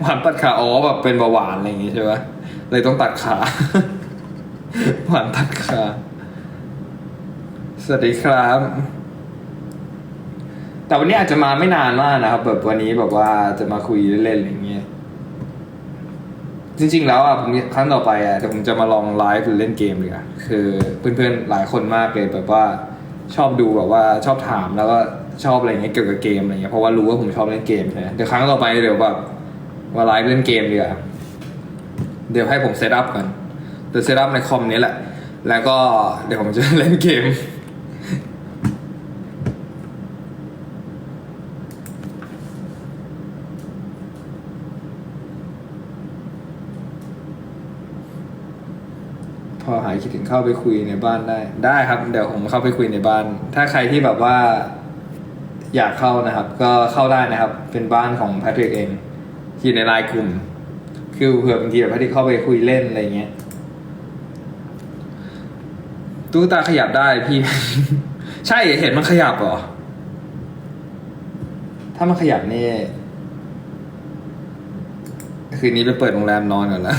หวานตัดขาอ๋อแบบเป็นเบาหวานอะไรอย่างงี้ใช่ไหมเลยต้องตัดขาหวานตัดขาสวัสดีครับ แต่วันนี้อาจจะมาไม่นานมากนะครับ แบบวันนี้แบบว่าจะมาคุยเล่นๆอะไรอย่างเงี้ยจริง ๆ แล้วอะผมครั้งต่อไปอะเดี๋ยวผมจะมาลองไลฟ์หรือเล่นเกมเลยอะคือเพื่อนๆหลายคนมากเลยแบบว่าชอบดูแบบว่าชอบถามแล้วก็ ชอบอะไรเงี้ยเกี่ยวกับเกมอะไรเงี้ยเพราะว่ารู้ว่าผมชอบเล่นเกมใช่ไหมเดี๋ยวครั้งต่อไปเดี๋ยวแบบมาไลฟ์เล่นเกมดีกว่าเดี๋ยวให้ผมเซตอัพก่อนเดี๋ยวเซตอัพในคอมนี้แหละ แล้วก็เดี๋ยวผมจะเล่นเกมพอหายคิดถึงเข้าไปคุยในบ้านได้ ได้ครับ เดี๋ยวผมเข้าไปคุยในบ้าน ถ้าใครที่แบบว่า อยากเข้านะครับ ก็เข้าได้นะครับ เป็นบ้านของแพทริกเองอยู่ในไลน์กลุ่ม คือเผื่อบางทีแบบแพทริกเข้าไปคุยเล่นอะไรเงี้ยตู้ตาขยับได้พี่ ใช่เห็นมันขยับเหรอ ถ้ามันขยับนี่คืนนี้ไปเปิดโรงแรมนอนก่อนละ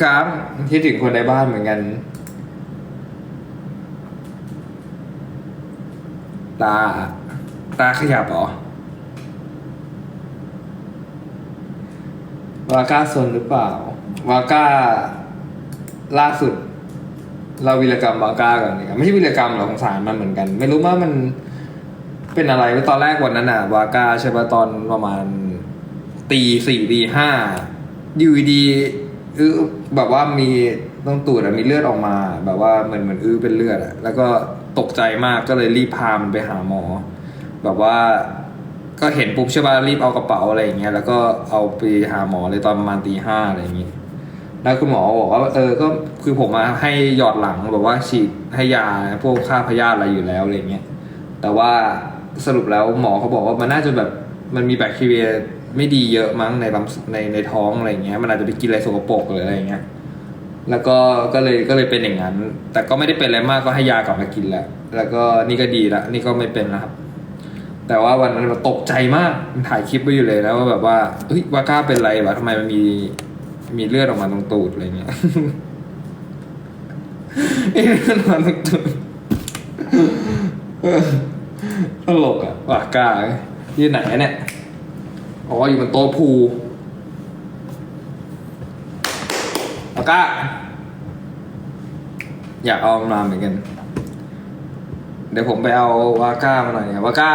ครับคิดถึงคนในบ้านเหมือนกัน ตา ตาขยับหรอวาก้าซนหรือเปล่า วาก้าล่าสุด เราวีรกรรมวาก้าก่อนดีกว่ไม่ใช่วีรกรรมหรอกของสารมันเหมือนกัน ไม่รู้ว่ามันเป็นอะไรตอนแรกวันนั้นอะวาก้าใช่ปะตอนประมาณตีสี่ตีห้าอยู่ดีอื้อแบบว่ามีต้องตูดอะมีเลือดออกมา แบบว่าเหมือนเหมือนอื้อเป็นเลือดอะแล้วก็ ตกใจมากก็เลยรีบพามันไปหาหมอ แบบว่าก็เห็นปุ๊บใช่ป่ะรีบเอากระเป๋าอะไรอย่างเงี้ยแล้วก็เอาไปหาหมอเลยตอนประมาณตีห้าอะไรอย่างงี้แล้วคุณหมอบอกว่าเออก็คือผมมาให้หยอดหลังแบบว่าฉีดให้ยาพวกฆ่าพยาธิอะไรอยู่แล้วอะไรเงี้ยแต่ว่าสรุปแล้วหมอเขาบอกว่ามันน่าจะแบบมันมีแบคทีเรียไม่ดีเยอะมั้งในลำในในท้องอะไรเงี้ยมันอาจจะไปกินอะไรสกปรกหรืออะไรเงี้ย แล้วก็ก็เลยก็เลยเป็นอย่างนั้น แต่ก็ไม่ได้เป็นอะไรมากก็ให้ยากลับมากินแหละแล้วก็นี่ก็ดีละนี่ก็ไม่เป็นนะครับ แต่ว่าวันนั้นมันตกใจมากมันถ่ายคลิปไว้อยู่เลยแล้วว่าแบบว่าเฮ้ยวาก้าเป็นไรวะทำไมมันมีมีเลือดออกมาตรงตูดอะไรเงี้ยเลือดออกมาตรงตูดออตลกอะวาก้าที่ไหนเนี่ยอ๋ออยู่บนโต๊ะพูลวา ก้าอยากเอามาเหมือนกัน เดี๋ยวผมไปเอาวาก้ามาหน่อยเนี่ยวาก้า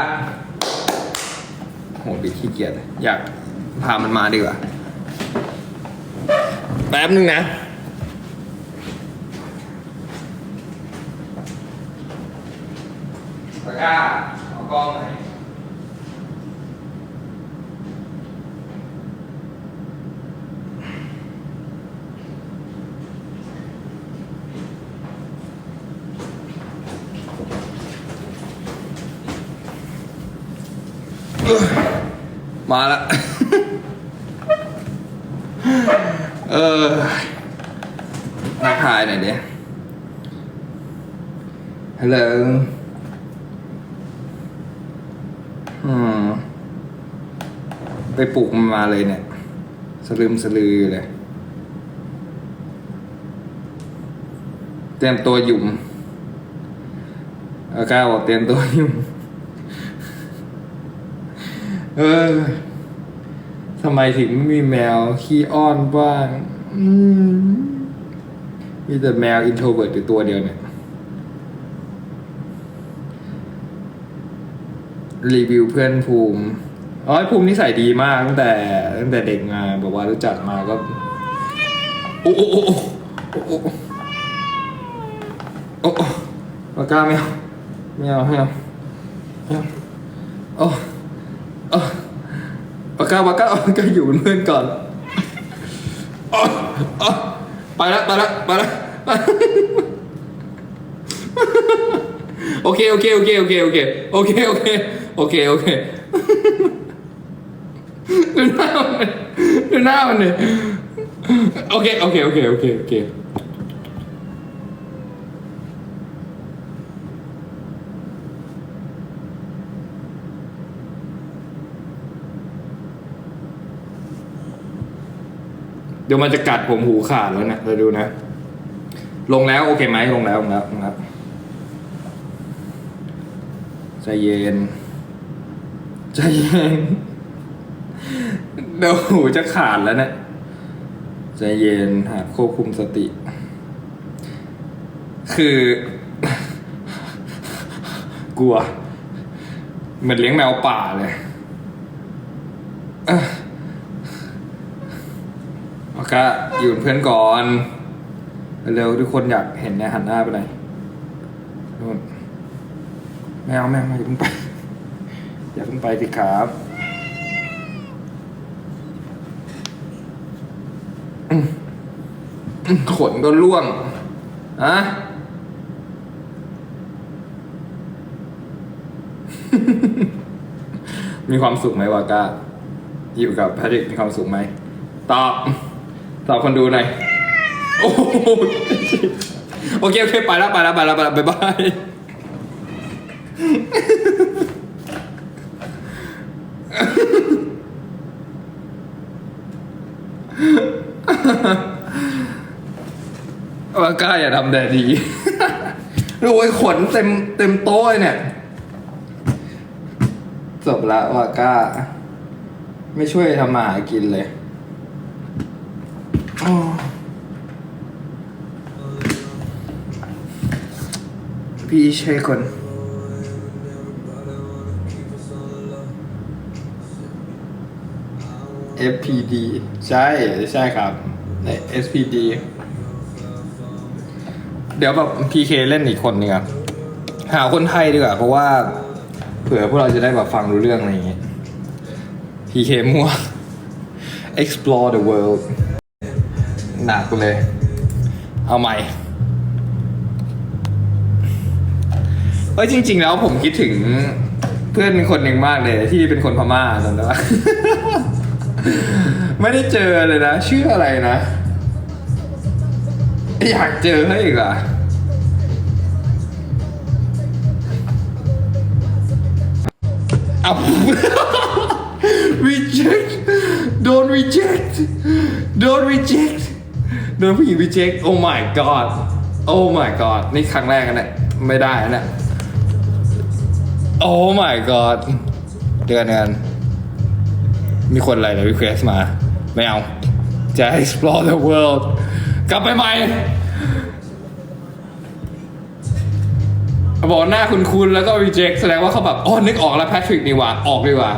โหดิขี้เกียจอยากพามันมาดีกว่า แป๊บนึงนะวาก้าเอากล้องไหน มาละ เออนักทายหน่อยดิฮัลโหลอืมไปปลุกมันมาเลยเนี่ย สลืมสลือเลยเตรียมตัวหยุ่ม เอาก้าวบอกเตรียมตัวหยุ่ม เออทำไมถึงไม่มีแมวขี้อ้อนบ้างอืมมีแต่แมวอินโทรเวิร์ตอยู่ตัวเดียวเนี่ย รีวิวเพื่อนภูมิอ๋อภูมินิสัยดีมากตั้งแต่ตั้งแต่เด็กมาบอกว่ารู้จักมาก็โอ้โอ้โอ้โอ้โอ้โอ้โอ้ปากกาไม่เอาไม่เอาไม่เอาไม่เอาโอ้ กกาปากกาปากกาอยู่เป็นเพื่อนก่อนอ๋ออ๋อไปแล้วไปแล้วไปแล้วโอเคโอเคโอเคโอเคโอเคโอเคโอเคโอเคโอเคดูหน้ามันดูหน้ามันเลยโอเคโอเคโอเคโอเคโอเค เดี๋ยวมันจะกัดผมหูขาดแล้วนะเราดูนะ ลงแล้วโอเคไหมลงแล้วลงแล้วลงแล้วใจเย็นใจเย็นเดี๋ยวหูจะขาดแล้วเนะี่ยใจเย็นหาควบคุมสติ คือ กลัว เหมือนเลี้ยงแมวป่าเลย เอ้อยู่เป็นเพื่อนก่อน เร็วๆทุกคนอยากเห็นเนี่ยหันหน้าไปเลยนู่นไม่เอาไม่เอาอย่าเพิ่งไป อย่าเพิ่งไปสิครับขนก็ร่วงอะมีความสุขไหมวากาอยู่กับแพทริกมีความสุขไหม ตอบ ตอบคนดูหน่อยโอ้โหโอเคโอเคไปแล้วไปแล้วไปแล้วไปแล้วบ๊ายบายว่าก้าอย่าทำแดดดีโอ้ขนเต็มเต็มโต๊ะเลยเนี่ย จบละว่าก้า ไม่ช่วยทำมาหากินเลย อ้พี่ใช่คน FPD ใช่ใช่ครับใน SPD เดี๋ยวแบบ PK เคเล่นอีกคนนึงอะหาคนไทยดีกว่า เพราะว่า เผื่อพวกเราจะได้แบบฟังรู้เรื่องอะไรอย่างเงี้ย PK มั่ว explore the world หนักเลย เอาใหม่เอ้ยจริง ๆ แล้วผมคิดถึงเพื่อนคนหนึ่งมากเลย ที่เป็นคนพม่าจำได้ปะ ไม่ได้เจอเลยนะชื่ออะไรนะ อยากเจอให้อีกอะเอา reject don't reject don't reject โดนผู้หญิง reject oh my god oh my god นี่ครั้งแรกนะเนี่ยไม่ได้นะเนี่ย oh my god เดือนเดือนมีคนอะไรเลย request มา ไม่เอา จะ explore the world กลับไปใหม่บอกหน้าคุณคุณแล้วก็ reject แสดงว่าเขาแบบอ๋อนึกออกแล้วแพทริกนี่ว่า ออกดีกว่า